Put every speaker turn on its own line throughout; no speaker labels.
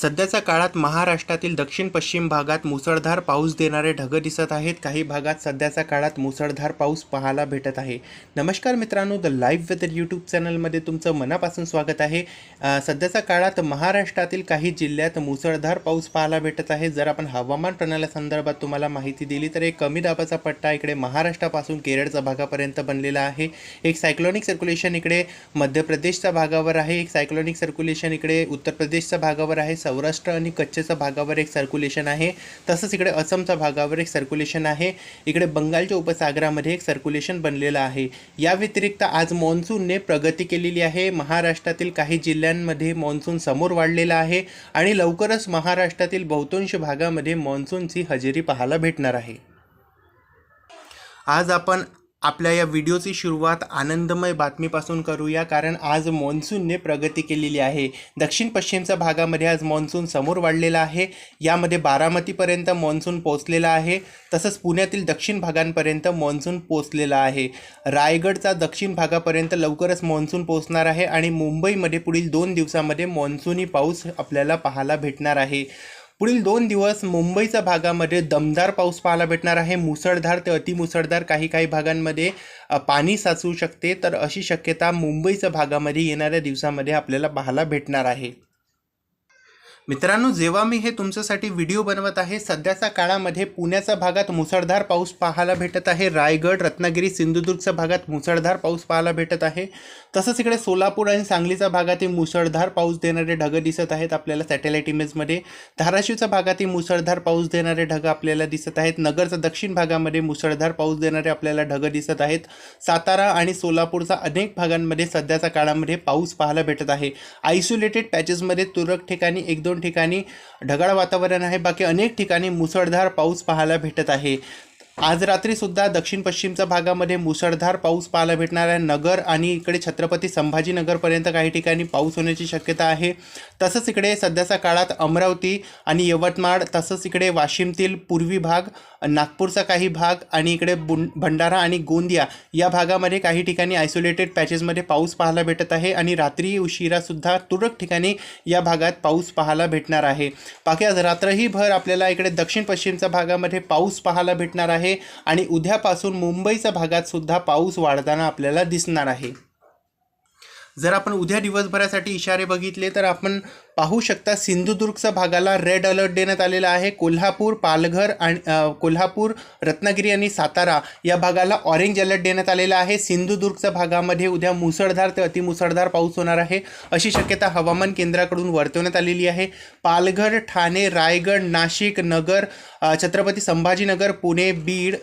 सध्याच्या काळात महाराष्ट्रातील दक्षिण पश्चिम भागात मुसळधार पाऊस देणारे ढग दिसत आहेत. काही भागात सध्याच्या काळात मुसळधार पाऊस पाहायला भेटत आहे. नमस्कार मित्रांनो द लाईव्ह वेदर यूट्यूब चॅनलमध्ये तुमचं मनापासून स्वागत आहे. सध्याच्या काळात महाराष्ट्रातील काही जिल्ह्यात मुसळधार पाऊस पाहायला भेटत आहे. जर आपण हवामान प्रणालीसंदर्भात तुम्हाला माहिती दिली तर एक कमी दाबाचा पट्टा इकडे महाराष्ट्रापासून केरळच्या भागापर्यंत बनलेला आहे. एक सायक्लॉनिक सर्क्युलेशन इकडे मध्य प्रदेशच्या भागावर आहे. एक सायक्लॉनिक सर्क्युलेशन इकडे उत्तर प्रदेशच्या भागावर आहे. सौराष्ट्र आणि कच्छच्या भागावर एक सर्क्युलेशन आहे. तसंच इकडे असमच्या भागावर एक सर्क्युलेशन आहे. इकडे बंगालच्या उपसागरामध्ये एक सर्क्युलेशन बनलेलं आहे. या व्यतिरिक्त आज मान्सूनने प्रगती केलेली आहे. महाराष्ट्रातील काही जिल्ह्यांमध्ये मान्सून समोर वाढलेला आहे आणि लवकरच महाराष्ट्रातील बहुतांश भागामध्ये मान्सूनची हजेरी पाहायला भेटणार आहे. आज आपण आपल्या या व्हिडिओची सुरुवात आनंदमय बातमीपासून करूया कारण आज मान्सूनने प्रगती केलेली आहे. दक्षिण पश्चिमच्या भागामध्ये आज मान्सून समोर वाढलेला आहे. यामध्ये बारामतीपर्यंत मान्सून पोचलेला आहे. तसंच पुण्यातील दक्षिण भागांपर्यंत मान्सून पोचलेला आहे. रायगडचा दक्षिण भागापर्यंत लवकरच मान्सून पोचणार आहे आणि मुंबईमध्ये पुढील दोन दिवसामध्ये मान्सूनी पाऊस आपल्याला पाहायला भेटणार आहे. पुढील दोन दिवस मुंबईच्या भागामध्ये दमदार पाऊस पाहायला भेटणार आहे. मुसळधार ते अतिमुसळधार काही काही भागांमध्ये पाणी साचू शकते. तर अशी शक्यता मुंबईच्या भागामध्ये येणाऱ्या दिवसामध्ये आपल्याला पाहायला भेटणार आहे. मित्रांनो जेव्हा मी हे तुमच्यासाठी व्हिडिओ बनवत आहे सध्याच्या काळामध्ये पुण्याच्या भागात मुसळधार पाऊस पाहायला भेटत आहे. रायगड रत्नागिरी सिंधुदुर्गच्या भागात मुसळधार पाऊस पाहायला भेटत आहे. तसंच इकडे सोलापूर आणि सांगलीच्या भागातील मुसळधार पाऊस देणारे ढग दिसत आहेत आपल्याला सॅटेलाईट इमेजमध्ये धाराशिवच्या भागातील मुसळधार पाऊस देणारे ढग आपल्याला दिसत आहेत. नगरच्या दक्षिण भागामध्ये मुसळधार पाऊस देणारे आपल्याला ढग दिसत आहेत. सातारा आणि सोलापूरच्या अनेक भागांमध्ये सध्याच्या काळामध्ये पाऊस पाहायला भेटत आहे. आयसोलेटेड पॅचेसमध्ये तुरळक ठिकाणी एक दोन ठिकाणी ढगाळ वातावरण आहे. बाकी अनेक ठिकाणी मुसळधार पाऊस पाहायला भेटत आहे. आज रात्री सुद्धा दक्षिण पश्चिमच्या भागामध्ये मुसळधार पाऊस पाहायला भेटणार आहे. नगर आणि इकडे छत्रपती संभाजीनगरपर्यंत काही ठिकाणी पाऊस होण्याची शक्यता आहे. तसंच इकडे सध्याच्या काळात अमरावती आणि यवतमाळ तसंच इकडे वाशिमतील पूर्वी भाग नागपूरचा काही भाग आणि इकडे बुं भंडारा आणि गोंदिया या भागामध्ये काही ठिकाणी आयसोलेटेड पॅचेसमध्ये पाऊस पाहायला भेटत आहे आणि रात्री उशिरासुद्धा तुरळक ठिकाणी या भागात पाऊस पाहायला भेटणार आहे. बाकी आज रात्रही भर आपल्याला इकडे दक्षिण पश्चिमच्या भागामध्ये पाऊस पाहायला भेटणार आहे. आणि उद्यापासून मुंबईच्या भागात सुद्धा पाऊस वाढताना आपल्याला दिसणार आहे. जर आपण उद्या दिवसभरासाठी इशारे बघितले तर आपण पाहू शकता सिंधुदुर्गच्या भागाला रेड अलर्ट देण्यात आलेला आहे. कोल्हापूर पालघर आणि कोल्हापूर रत्नागिरी आणि सातारा या भागाला ऑरेंज अलर्ट देण्यात आलेला आहे. सिंधुदुर्गच्या भागामध्ये उद्या मुसळधार ते अतिमुसळधार पाऊस होणार आहे. अशी शक्यता हवामान केंद्राकडून वर्तवण्यात आलेली आहे. पालघर ठाणे रायगड नाशिक नगर छत्रपती संभाजीनगर पुणे बीड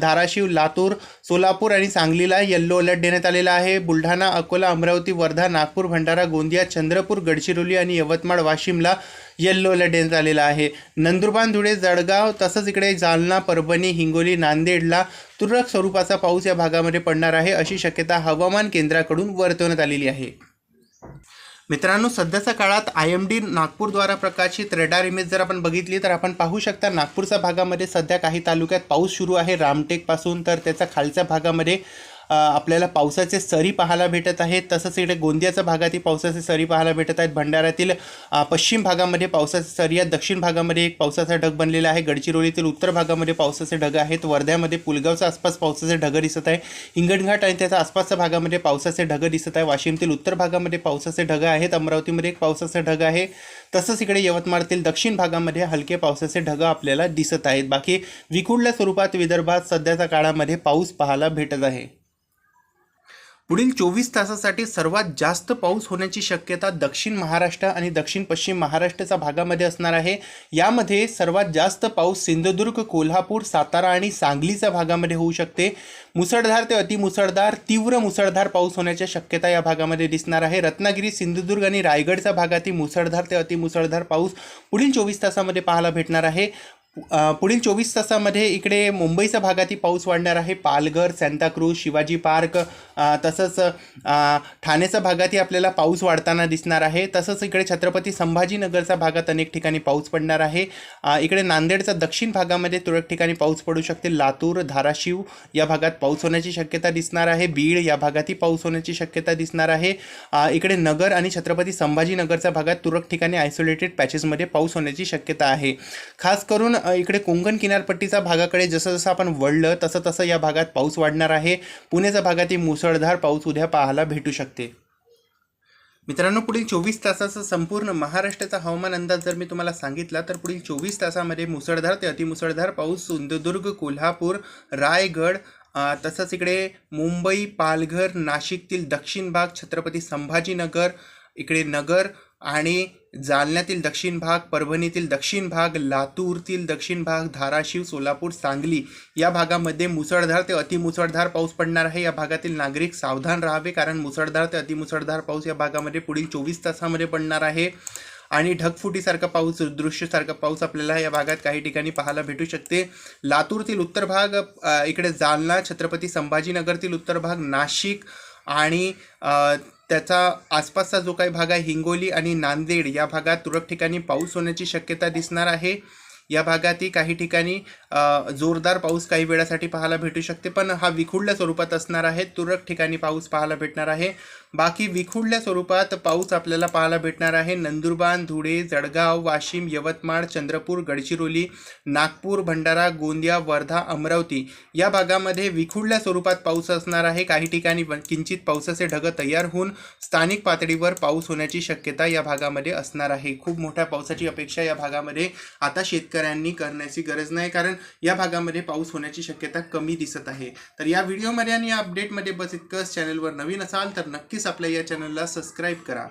धाराशिव लातूर सोलापूर आणि सांगलीला येल्लो अलर्ट देण्यात आलेला आहे. बुलढाणा अकोला अमरावती वर्धा नागपूर भंडारा गोंदिया चंद्रपूर गडचिरोली आणि यवतमाळ वाशिमला येल्लो अलर्ट देण्यात आलेला आहे. नंदुरबार धुळे जळगाव तसंच इकडे जालना परभणी हिंगोली नांदेडला तुरळक स्वरूपाचा पाऊस या भागामध्ये पडणार आहे अशी शक्यता हवामान केंद्राकडून वर्तवण्यात आलेली आहे. मित्रांनो सध्याच्या काळात आय एम डी नागपूरद्वारा प्रकाशित रेडार इमेज जर आपण बघितली तर आपण पाहू शकता नागपूरच्या भागामध्ये सध्या काही तालुक्यात पाऊस सुरू आहे. रामटेकपासून तर त्याच्या खालच्या भागामध्ये आपल्याला पावसाचे सरी पाहायला भेटत आहेत. तसंच इकडे गोंदियाच्या भागातील पावसाचे सरी पाहायला भेटत आहेत. भंडाऱ्यातील पश्चिम भागामध्ये पावसाचे सरी आहेत. दक्षिण भागामध्ये एक पावसाचा ढग बनलेला आहे. गडचिरोलीतील उत्तर भागामध्ये पावसाचे ढग आहेत. वर्ध्यामध्ये पुलगावच्या आसपास पावसाचे ढग दिसत आहे. हिंगणघाट आणि त्याच्या आसपासच्या भागामध्ये पावसाचे ढग दिसत आहे. वाशिमतील उत्तर भागामध्ये पावसाचे ढग आहेत. अमरावतीमध्ये एक पावसाचा ढग आहे. तसंच इकडे यवतमाळतील दक्षिण भागामध्ये हलके पावसाचे ढग आपल्याला दिसत आहेत. बाकी विखुरल्या स्वरूपात विदर्भात सध्याच्या काळामध्ये पाऊस पाहायला भेटत आहे. पुढील चोवीस तासासाठी सर्वात जास्त पाऊस होण्याची शक्यता दक्षिण महाराष्ट्र आणि दक्षिण पश्चिम महाराष्ट्राच्या भागामध्ये असणार आहे. यामध्ये सर्वात जास्त पाऊस सिंधुदुर्ग कोल्हापूर सातारा आणि सांगलीच्या भागामध्ये होऊ शकते. मुसळधार ते अतिमुसळधार तीव्र मुसळधार पाऊस होण्याच्या शक्यता या भागामध्ये दिसणार आहे. रत्नागिरी सिंधुदुर्ग आणि रायगडच्या भागातील मुसळधार ते अतिमुसळधार पाऊस पुढील चोवीस तासामध्ये पाहायला भेटणार आहे. पुढील चोवीस तासामध्ये इकडे मुंबईच्या भागातही पाऊस वाढणार आहे. पालघर सांताक्रूज शिवाजी पार्क तसंच अ, भागातही आपल्याला पाऊस वाढताना दिसणार आहे. तसंच इकडे छत्रपती संभाजीनगरच्या भागात अनेक ठिकाणी पाऊस पडणार आहे. इकडे नांदेडच्या दक्षिण भागामध्ये तुरळक ठिकाणी पाऊस पडू शकते. लातूर धाराशिव या भागात पाऊस होण्याची शक्यता दिसणार आहे. बीड या भागातही पाऊस होण्याची शक्यता दिसणार आहे. इकडे नगर आणि छत्रपती संभाजीनगरचा भागात तुरळक ठिकाणी आयसोलेटेड पॅचेसमध्ये पाऊस होण्याची शक्यता आहे. खास करून इकडे कोंकण किनारपट्टीच्या भागाकडे जसं जसं आपण वळलं तसं तसं या भागात पाऊस वाढणार आहे. पुण्याच्या भागातही मुसळधार पाऊस उद्या पाहायला भेटू शकते. मित्रांनो पुढील चोवीस तासाचा संपूर्ण महाराष्ट्राचा हवामान अंदाज जर मी तुम्हाला सांगितला तर पुढील चोवीस तासामध्ये मुसळधार ते अतिमुसळधार पाऊस सिंधुदुर्ग कोल्हापूर रायगड तसंच इकडे मुंबई पालघर नाशिकतील दक्षिण भाग छत्रपती संभाजीनगर इकडे नगर आणि जालन्यातील दक्षिण भाग परभणीतील दक्षिण भाग लातूरतील दक्षिण भाग धाराशिव सोलापूर सांगली या भागामध्ये मुसळधार ते अतिमुसळधार पाऊस पडणार आहे. या भागातील नागरिक सावधान राहावे कारण मुसळधार ते अतिमुसळधार पाऊस या भागामध्ये पुढील चोवीस तासामध्ये पडणार आहे. आणि ढगफुटीसारखा पाऊस दृश्यसारखा पाऊस आपल्याला या भागात काही ठिकाणी पाहायला भेटू शकते. लातूरतील उत्तर भाग इकडे जालना छत्रपती संभाजीनगरतील उत्तर भाग नाशिक आणि त्याचा आसपासचा जो काही भाग आहे हिंगोली आणि नांदेड या भागात तुरळक ठिकाणी पाऊस होण्याची शक्यता दिसणार आहे. या भागातही काही ठिकाणी जोरदार पाऊस काही वेळासाठी पाहायला भेटू शकते पण हा विखुडल्या स्वरूपात असणार आहे. तुरळक ठिकाणी पाऊस पाहायला भेटणार आहे. बाकी विखुडल्या स्वरूपात पाऊस आपल्याला पाहायला भेटणार आहे. नंदुरबार धुळे जळगाव वाशिम यवतमाळ चंद्रपूर गडचिरोली नागपूर भंडारा गोंदिया वर्धा अमरावती या भागामध्ये विखुडल्या स्वरूपात पाऊस असणार आहे. काही ठिकाणी व- किंचित पावसाचे ढग तयार होऊन स्थानिक पातळीवर पाऊस होण्याची शक्यता या भागामध्ये असणार आहे. खूप मोठ्या पावसाची अपेक्षा या भागामध्ये आता शेतकऱ्यांनी करण्याची गरज नाही कारण या भागामध्ये पाऊस होण्याची शक्यता कमी दिसत आहे. तर या व्हिडिओमध्ये आणि या अपडेटमध्ये बस इतकंच. चॅनलवर नवीन असाल तर नक्कीच आपल्या या चॅनलला सबस्क्राईब करा.